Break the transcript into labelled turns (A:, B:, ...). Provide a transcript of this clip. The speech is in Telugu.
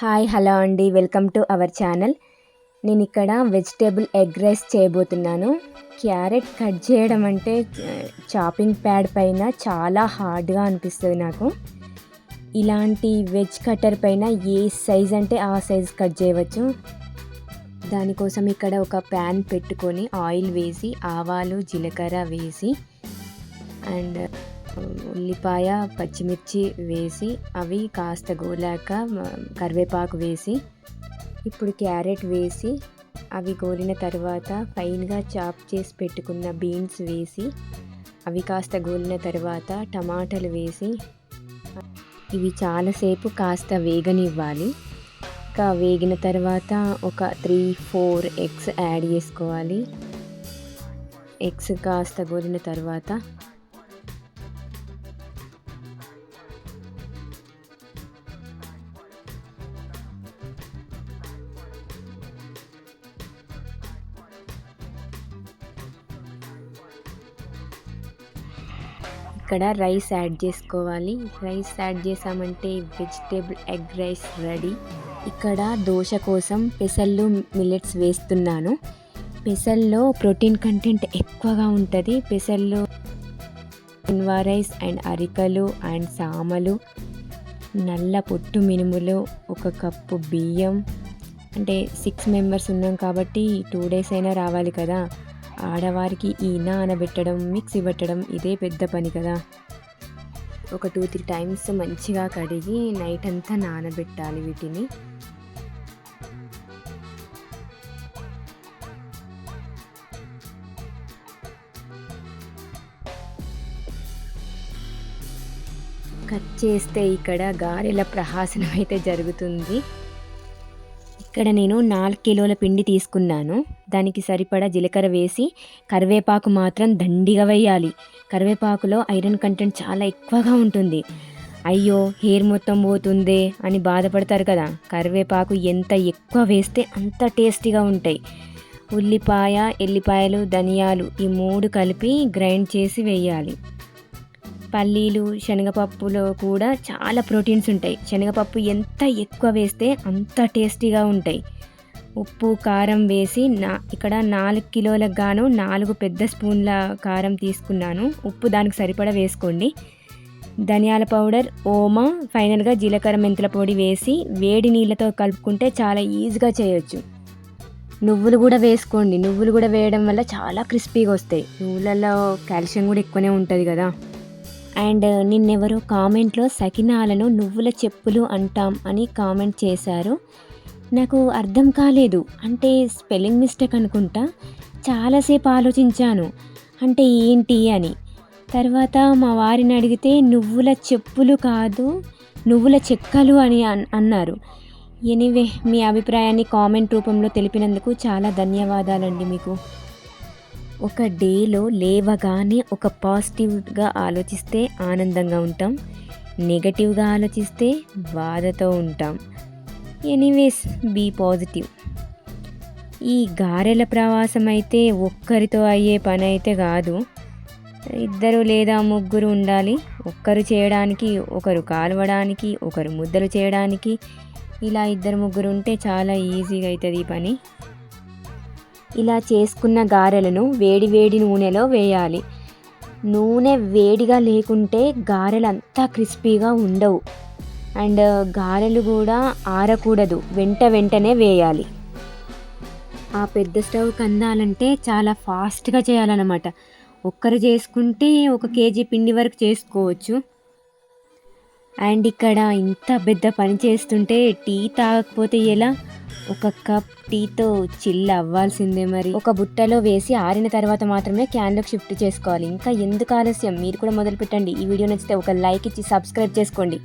A: హాయ్ హలో అండి. Welcome to our channel. నేను ఇక్కడ వెజిటేబుల్ ఎగ్ రైస్ చేయబోతున్నాను. క్యారెట్ కట్ చేయడం అంటే చాపింగ్ ప్యాడ్ పైన చాలా హార్డ్గా అనిపిస్తుంది నాకు. ఇలాంటి వెజ్ కట్టర్ పైన ఏ సైజ్ అంటే ఆ సైజ్ కట్ చేయవచ్చు. దానికోసం ఇక్కడ ఒక ప్యాన్ పెట్టుకొని ఆయిల్ వేసి ఆవాలు జీలకర్ర వేసి అండ్ ఉల్లిపాయ పచ్చిమిర్చి వేసి అవి కాస్త గోలాక కరివేపాకు వేసి ఇప్పుడు క్యారెట్ వేసి అవి గోలిన తర్వాత ఫైన్గా చాప్ చేసి పెట్టుకున్న బీన్స్ వేసి అవి కాస్త గోలిన తర్వాత టమాటాలు వేసి ఇవి చాలాసేపు కాస్త వేగనివ్వాలి. ఇంకా వేగిన తర్వాత ఒక త్రీ ఫోర్ ఎగ్స్ యాడ్ చేసుకోవాలి. ఎగ్స్ కాస్త గోలిన తర్వాత ఇక్కడ రైస్ యాడ్ చేసుకోవాలి. రైస్ యాడ్ చేసామంటే వెజిటేబుల్ ఎగ్ రైస్ రెడీ. ఇక్కడ దోశ కోసం పెసళ్ళు మిల్లెట్స్ వేస్తున్నాను. పెసల్లో ప్రోటీన్ కంటెంట్ ఎక్కువగా ఉంటుంది. పెసల్లో ఇన్వా రైస్ అండ్ అరికలు అండ్ సామలు నల్ల పొట్టు మినుములు ఒక కప్పు బియ్యం. అంటే సిక్స్ మెంబర్స్ ఉన్నాం కాబట్టి టూ డేస్ అయినా రావాలి కదా. ఆడవారికి ఈ నానబెట్టడం మిక్సీ పెట్టడం ఇదే పెద్ద పని కదా. ఒక టూ త్రీ టైమ్స్ మంచిగా కడిగి నైట్ అంతా నానబెట్టాలి వీటిని. కట్ చేస్తే ఇక్కడ గారెల ప్రహాసనం అయితే జరుగుతుంది. ఇక్కడ నేను నాలుగు కిలోల పిండి తీసుకున్నాను. దానికి సరిపడా జీలకర్ర వేసి కరివేపాకు మాత్రం దండిగా వేయాలి. కరివేపాకులో ఐరన్ కంటెంట్ చాలా ఎక్కువగా ఉంటుంది. అయ్యో హెయిర్ మొత్తం పోతుందే అని బాధపడతారు కదా. కరివేపాకు ఎంత ఎక్కువ వేస్తే అంత టేస్టీగా ఉంటాయి. ఉల్లిపాయ ఎల్లిపాయలు ధనియాలు ఈ మూడు కలిపి గ్రైండ్ చేసి వేయాలి. పల్లీలు శనగపప్పులో కూడా చాలా ప్రోటీన్స్ ఉంటాయి. శనగపప్పు ఎంత ఎక్కువ వేస్తే అంత టేస్టీగా ఉంటాయి. ఉప్పు కారం వేసి నా ఇక్కడ నాలుగు కిలోలకు గాను నాలుగు పెద్ద స్పూన్ల కారం తీసుకున్నాను. ఉప్పు దానికి సరిపడా వేసుకోండి. ధనియాల పౌడర్ ఓమా ఫైనల్గా జీలకర్ర మెంతుల పొడి వేసి వేడి నీళ్ళతో కలుపుకుంటే చాలా ఈజీగా చేయొచ్చు. నువ్వులు కూడా వేసుకోండి. నువ్వులు కూడా వేయడం వల్ల చాలా క్రిస్పీగా వస్తాయి. నువ్వులలో కాల్షియం కూడా ఎక్కువనే ఉంటుంది కదా. అండ్ నిన్నెవరో కామెంట్లో సకినాలను నువ్వుల చెప్పులు అంటాం అని కామెంట్ చేశారు. నాకు అర్థం కాలేదు. అంటే స్పెల్లింగ్ మిస్టేక్ అనుకుంటా. చాలాసేపు ఆలోచించాను. అంటే ఏంటి అని. తర్వాత మా వారిని అడిగితే నువ్వుల చెప్పులు కాదు నువ్వుల చెక్కలు అని అన్నారు. ఎనీవే మీ అభిప్రాయాన్ని కామెంట్ రూపంలో తెలిపినందుకు చాలా ధన్యవాదాలండి మీకు. ఒక డేలో లేవగానే ఒక పాజిటివ్గా ఆలోచిస్తే ఆనందంగా ఉంటాం నెగటివ్గా ఆలోచిస్తే బాధతో ఉంటాం. Anyways be positive. ఈ గారెల ప్రవాసం అయితే ఒక్కరితో అయ్యే పని అయితే కాదు. ఇద్దరు లేదా ముగ్గురు ఉండాలి. ఒక్కరు చేయడానికి ఒకరు కాలవడానికి ఒకరు ముద్దలు చేయడానికి. ఇలా ఇద్దరు ముగ్గురు ఉంటే చాలా ఈజీగా అవుతుంది ఈ పని. ఇలా చేసుకున్న గారెలను వేడి వేడి నూనెలో వేయాలి. నూనె వేడిగా లేకుంటే గారెలు అంతా క్రిస్పీగా ఉండవు. అండ్ గారెలు కూడా ఆరకూడదు వెంట వెంటనే వేయాలి. ఆ పెద్ద స్టవ్ కందాలంటే చాలా ఫాస్ట్గా చేయాలన్నమాట. ఒక్కరు చేసుకుంటే ఒక కేజీ పిండి వరకు చేసుకోవచ్చు. అండ్ ఇక్కడ ఇంత పెద్ద పని చేస్తుంటే టీ తాగకపోతే ఎలా? ఒక కప్ టీతో చిల్ అవ్వాల్సిందే మరి. ఒక బుట్టలో వేసి ఆరిన తర్వాత మాత్రమే క్యాన్లోకి షిఫ్ట్ చేసుకోవాలి. ఇంకా ఎందుకు ఆలస్యం? మీరు కూడా మొదలు పెట్టండి ఈ వీడియో నచ్చితే ఒక లైక్ ఇచ్చి సబ్స్క్రైబ్ చేసుకోండి.